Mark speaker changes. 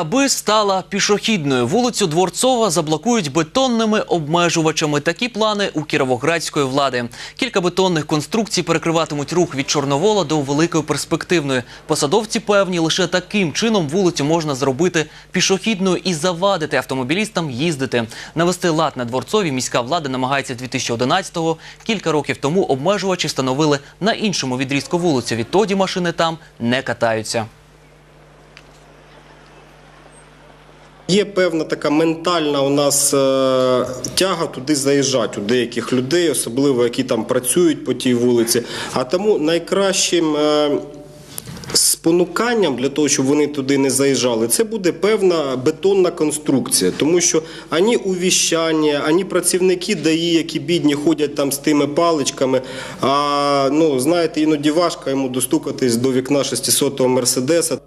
Speaker 1: Аби стала пішохідною, вулицю Дворцова заблокують бетонними обмежувачами. Такі плани у кіровоградської влади. Кілька бетонних конструкцій перекриватимуть рух від Чорновола до Великої Перспективної. Посадовці певні, лише таким чином вулицю можна зробити пішохідною і завадити автомобілістам їздити. Навести лад на Дворцові міська влада намагається 2011-го. Кілька років тому обмежувачі встановили на іншому відрізку вулиці. Відтоді машини там не катаються.
Speaker 2: Є певна така ментальна у нас е, тяга туди заїжджати у деяких людей, особливо які там працюють по тій вулиці. А тому найкращим е, спонуканням для того, щоб вони туди не заїжджали, це буде певна бетонна конструкція, тому що ані увіщання, ані працівники ДАІ, які бідні ходять там з тими паличками. А ну знаєте, іноді важко йому достукатись до вікна 600-го мерседеса.